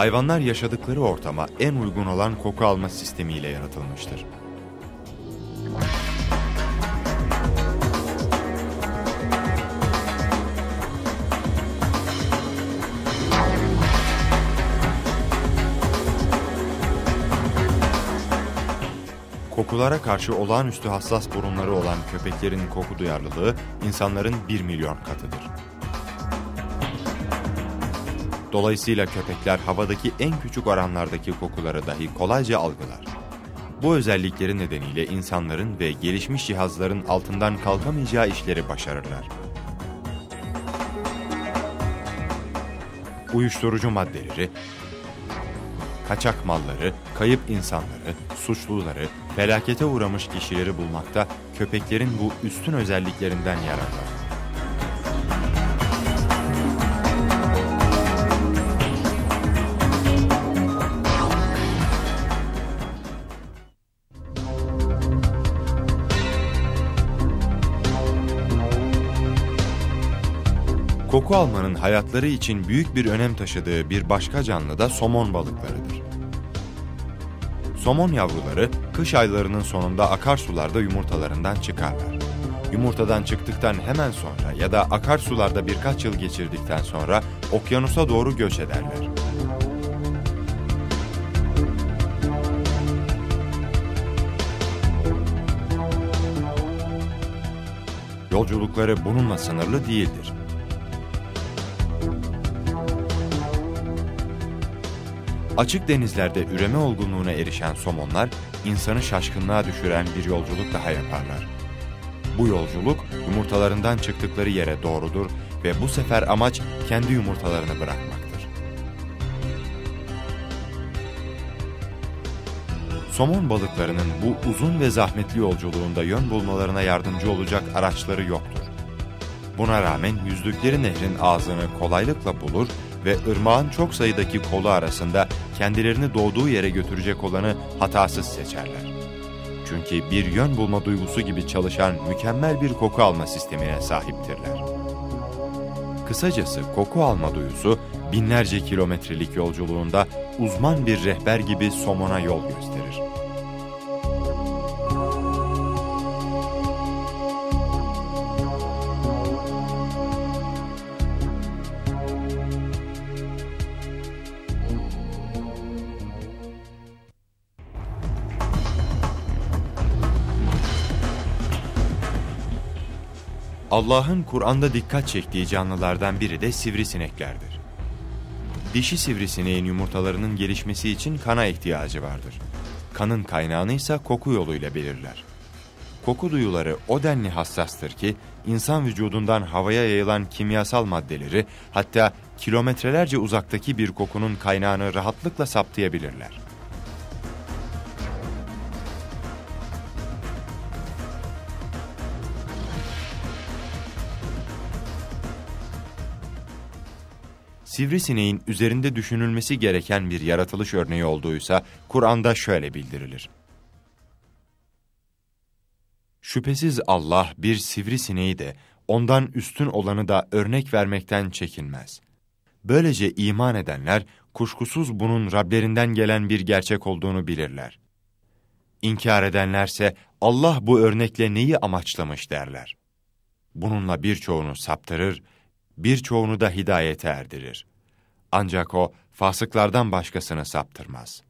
hayvanlar yaşadıkları ortama en uygun olan koku alma sistemiyle yaratılmıştır. Kokulara karşı olağanüstü hassas burunları olan köpeklerin koku duyarlılığı insanların 1 milyon katıdır. Dolayısıyla köpekler havadaki en küçük oranlardaki kokuları dahi kolayca algılar. Bu özellikleri nedeniyle insanların ve gelişmiş cihazların altından kalkamayacağı işleri başarırlar. Uyuşturucu maddeleri, kaçak malları, kayıp insanları, suçluları, felakete uğramış kişileri bulmakta köpeklerin bu üstün özelliklerinden yararlar. Koku almanın hayatları için büyük bir önem taşıdığı bir başka canlı da somon balıklarıdır. Somon yavruları kış aylarının sonunda akarsularda yumurtalarından çıkarlar. Yumurtadan çıktıktan hemen sonra ya da akarsularda birkaç yıl geçirdikten sonra okyanusa doğru göç ederler. Yolculukları bununla sınırlı değildir. Açık denizlerde üreme olgunluğuna erişen somonlar, insanı şaşkınlığa düşüren bir yolculuk daha yaparlar. Bu yolculuk yumurtalarından çıktıkları yere doğrudur ve bu sefer amaç kendi yumurtalarını bırakmaktır. Somon balıklarının bu uzun ve zahmetli yolculuğunda yön bulmalarına yardımcı olacak araçları yoktur. Buna rağmen yüzdükleri nehrin ağzını kolaylıkla bulur ve ırmağın çok sayıdaki kolu arasında kendilerini doğduğu yere götürecek olanı hatasız seçerler. Çünkü bir yön bulma duygusu gibi çalışan mükemmel bir koku alma sistemine sahiptirler. Kısacası koku alma duyusu binlerce kilometrelik yolculuğunda uzman bir rehber gibi somona yol gösterir. Allah'ın Kur'an'da dikkat çektiği canlılardan biri de sivrisineklerdir. Dişi sivrisineğin yumurtalarının gelişmesi için kana ihtiyacı vardır. Kanın kaynağını ise koku yoluyla belirler. Koku duyuları o denli hassastır ki insan vücudundan havaya yayılan kimyasal maddeleri hatta kilometrelerce uzaktaki bir kokunun kaynağını rahatlıkla saptayabilirler. Sivrisineğin üzerinde düşünülmesi gereken bir yaratılış örneği olduğuysa Kur'an'da şöyle bildirilir. Şüphesiz Allah bir sivrisineği de ondan üstün olanı da örnek vermekten çekinmez. Böylece iman edenler kuşkusuz bunun Rablerinden gelen bir gerçek olduğunu bilirler. İnkar edenlerse Allah bu örnekle neyi amaçlamış derler. Bununla birçoğunu saptırır, birçoğunu da hidayete erdirir. Ancak o fasıklardan başkasını saptırmaz.''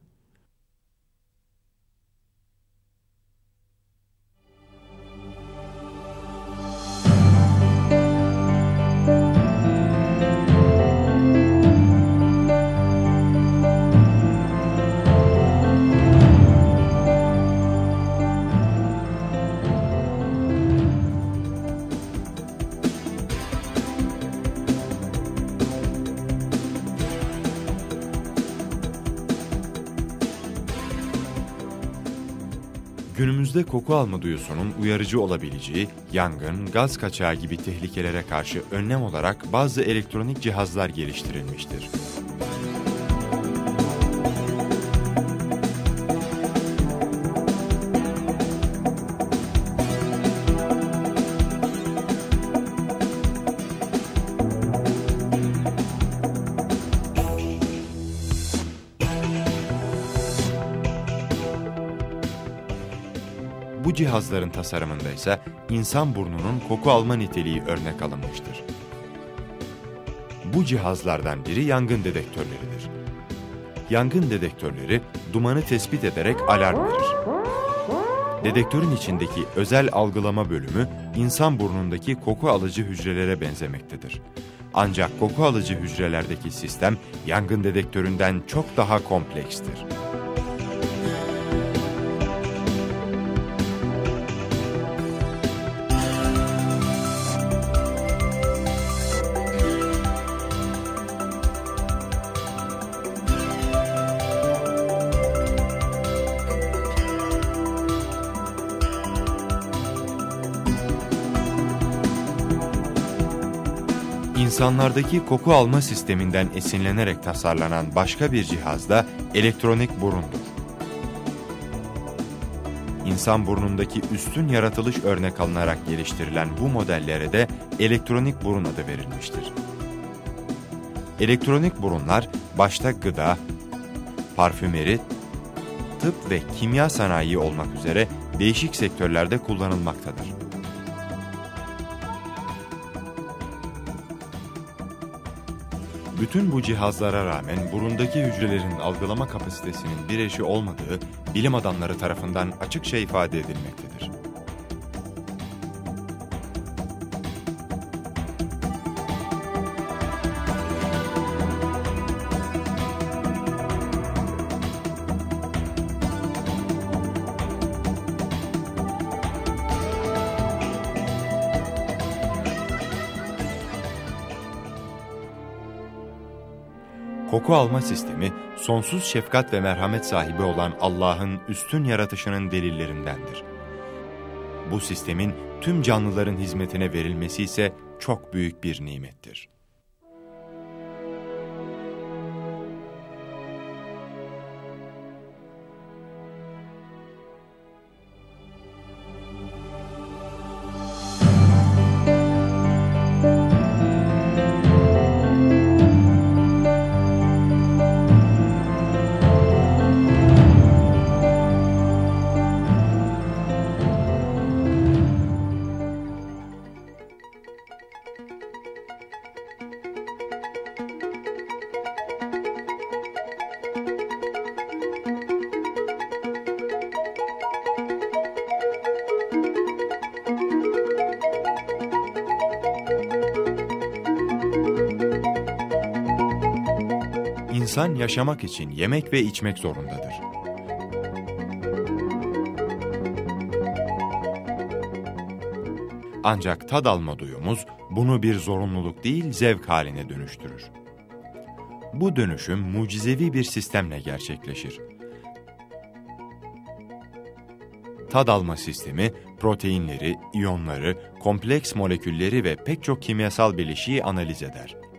Günümüzde koku alma duyusunun uyarıcı olabileceği yangın, gaz kaçağı gibi tehlikelere karşı önlem olarak bazı elektronik cihazlar geliştirilmiştir. Cihazların tasarımında ise insan burnunun koku alma niteliği örnek alınmıştır. Bu cihazlardan biri yangın dedektörleridir. Yangın dedektörleri dumanı tespit ederek alarm verir. Dedektörün içindeki özel algılama bölümü insan burnundaki koku alıcı hücrelere benzemektedir. Ancak koku alıcı hücrelerdeki sistem yangın dedektöründen çok daha komplekstir. İnsanlardaki koku alma sisteminden esinlenerek tasarlanan başka bir cihaz da elektronik burundur. İnsan burnundaki üstün yaratılış örnek alınarak geliştirilen bu modellere de elektronik burun adı verilmiştir. Elektronik burunlar başta gıda, parfümeri, tıp ve kimya sanayi olmak üzere değişik sektörlerde kullanılmaktadır. Bütün bu cihazlara rağmen burundaki hücrelerin algılama kapasitesinin bir eşi olmadığı bilim adamları tarafından açıkça ifade edilmektedir. Koku alma sistemi, sonsuz şefkat ve merhamet sahibi olan Allah'ın üstün yaratışının delillerindendir. Bu sistemin tüm canlıların hizmetine verilmesi ise çok büyük bir nimettir. İnsan yaşamak için yemek ve içmek zorundadır. Ancak tad alma duyumuz bunu bir zorunluluk değil zevk haline dönüştürür. Bu dönüşüm mucizevi bir sistemle gerçekleşir. Tad alma sistemi proteinleri, iyonları, kompleks molekülleri ve pek çok kimyasal bileşiği analiz eder.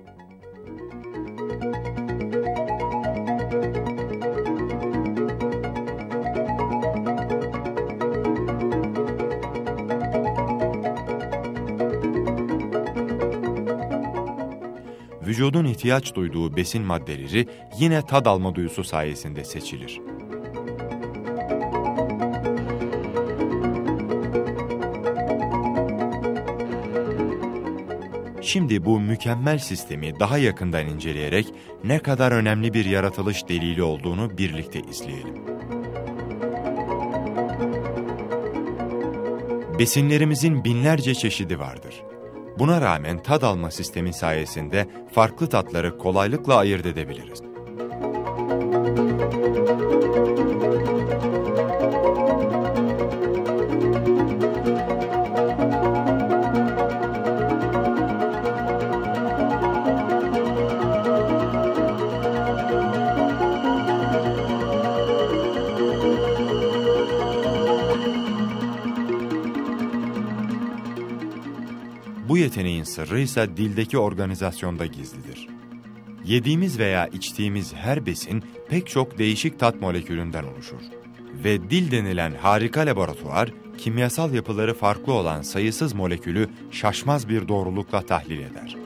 Vücudun ihtiyaç duyduğu besin maddeleri yine tad alma duyusu sayesinde seçilir. Şimdi bu mükemmel sistemi daha yakından inceleyerek ne kadar önemli bir yaratılış delili olduğunu birlikte izleyelim. Besinlerimizin binlerce çeşidi vardır. Buna rağmen tad alma sistemi sayesinde farklı tatları kolaylıkla ayırt edebiliriz. Bu yeteneğin sırrı ise dildeki organizasyonda gizlidir. Yediğimiz veya içtiğimiz her besin pek çok değişik tat molekülünden oluşur. Ve dil denilen harika laboratuvar, kimyasal yapıları farklı olan sayısız molekülü şaşmaz bir doğrulukla tahlil eder.